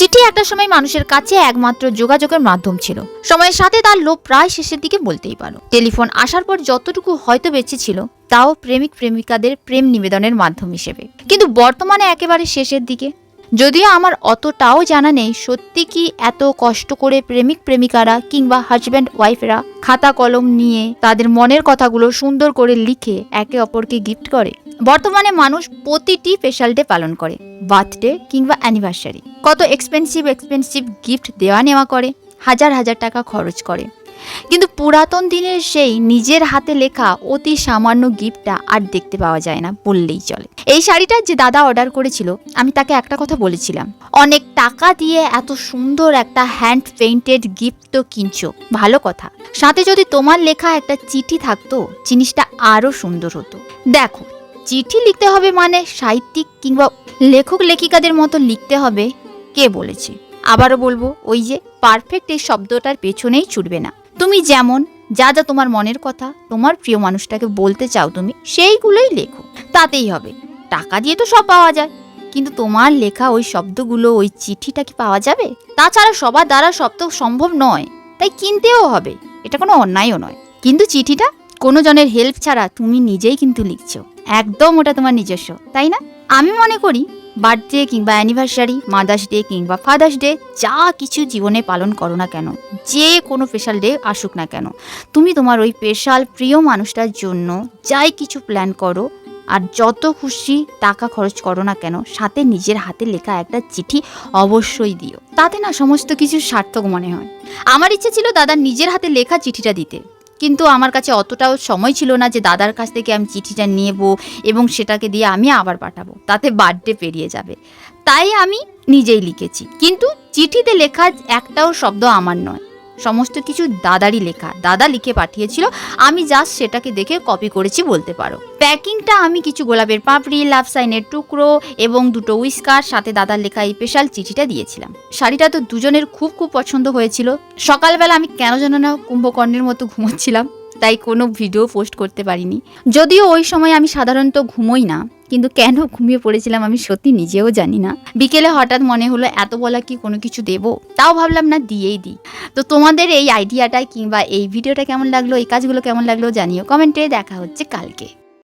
চিঠি একটা সময় মানুষের কাছে একমাত্র যোগাযোগের মাধ্যম ছিল। সময়ের সাথে তার লোভ প্রায় শেষের দিকে বলতেই পারো। টেলিফোন আসার পর যতটুকু হয়তো বেঁচে ছিল, তাও প্রেমিক প্রেমিকাদের প্রেম নিবেদনের মাধ্যম হিসেবে। কিন্তু বর্তমানে একেবারে শেষের দিকে যদিও আমার অতটাও জানা নেই সত্যি কি এত কষ্ট করে প্রেমিক প্রেমিকারা কিংবা হাজব্যান্ড ওয়াইফেরা খাতা কলম নিয়ে তাদের মনের কথাগুলো সুন্দর করে লিখে একে অপরকে গিফট করে। বর্তমানে মানুষ প্রতিটি স্পেশাল ডে পালন করে বার্থডে কিংবা অ্যানিভার্সারি কত এক্সপেন্সিভ এক্সপেন্সিভ গিফট দেওয়া নেওয়া করে, হাজার হাজার টাকা খরচ করে। কিন্তু পুরাতন দিনের সেই নিজের হাতে লেখা অতি সামান্য গিফটটা আর দেখতে পাওয়া যায় না, বললেই চলে। এই শাড়িটা যে দাদা অর্ডার করেছিল, আমি তাকে একটা কথা বলেছিলাম। অনেক টাকা দিয়ে এত সুন্দর একটা হ্যান্ড পেইন্টেড গিফট তো কিনছো, ভালো কথা। সাথে যদি তোমার লেখা একটা চিঠি থাকতো, জিনিসটা আরও সুন্দর হতো। দেখো, চিঠি লিখতে হবে মানে সাহিত্যিক কিংবা লেখক লেখিকাদের মতো লিখতে হবে, কে বলেছে? আবারও বলব, ওই যে পারফেক্ট এই শব্দটার পেছনেই ছুটবে না। তুমি যেমন, যা যা তোমার মনের কথা, তোমার প্রিয় মানুষটাকে বলতে চাও তুমি, সেইগুলোই লেখো। তাতেই হবে। টাকা দিয়ে তো সব পাওয়া যায়। কিন্তু তোমার লেখা ওই শব্দগুলো, ওই চিঠিটা কি পাওয়া যাবে? তাছাড়া সবার দ্বারা সব তো সম্ভব নয়। তাই কিনতেও হবে। এটা কোনো অন্যায়ও নয়। কিন্তু চিঠিটা, কোনো জনের হেল্প ছাড়া তুমি নিজেই কিন্তু লিখছো। একদম ওটা তোমার নিজস্ব, তাই না? আমি মনে করি বার্থডে কিংবা অ্যানিভার্সারি মাদার্স ডে কিংবা ফাদার্স ডে যা কিছু জীবনে পালন করো না কেন, যে কোনো স্পেশাল ডে আসুক না কেন, তুমি তোমার ওই স্পেশাল প্রিয় মানুষটার জন্য যাই কিছু প্ল্যান করো আর যত খুশি টাকা খরচ করো না কেন, সাথে নিজের হাতে লেখা একটা চিঠি অবশ্যই দিও। তাতে না সমস্ত কিছু সার্থক মনে হয়। আমার ইচ্ছে ছিল দাদা নিজের হাতে লেখা চিঠিটা দিতে। কিন্তু আমার কাছে অতটাও সময় ছিল না যে দাদার কাছ থেকে আমি চিঠিটা নেব এবং সেটাকে দিয়ে আমি আবার পাঠাবো। তাতে বার্থডে পেরিয়ে যাবে। তাই আমি নিজেই লিখেছি। কিন্তু চিঠিতে লেখা একটাও শব্দ আমার নয়। সমস্ত কিছু দাদারই লেখা। দাদা লিখে পাঠিয়েছিল, আমি জাস্ট সেটাকে দেখে কপি করেছি বলতে পারো। প্যাকিংটা আমি কিছু গোলাপের পাপড়ি লাভ সাইনের টুকরো এবং দুটো উইস্কার সাথে দাদার লেখা এই স্পেশাল চিঠিটা দিয়েছিলাম। শাড়িটা তো দুজনের খুব খুব পছন্দ হয়েছিল। সকালবেলা আমি কেন যেন না কুম্ভকর্ণের মতো ঘুমোচ্ছিলাম। তাই কোনো ভিডিও পোস্ট করতে পারিনি। যদিও ওই সময় আমি সাধারণত ঘুমোই না, কিন্তু কেন ঘুমিয়ে পড়েছিলাম আমি সত্যি নিজেও জানি না। বিকেলে হঠাৎ মনে হলো, এত বলা কি কোনো কিছু দেব? তাও ভাবলাম, না, দিয়েই দিই। তো তোমাদের এই আইডিয়াটা কিংবা এই ভিডিওটা কেমন লাগল? এই কাজগুলো কেমন লাগল? জানিও কমেন্টে। দেখা হচ্ছে কালকে।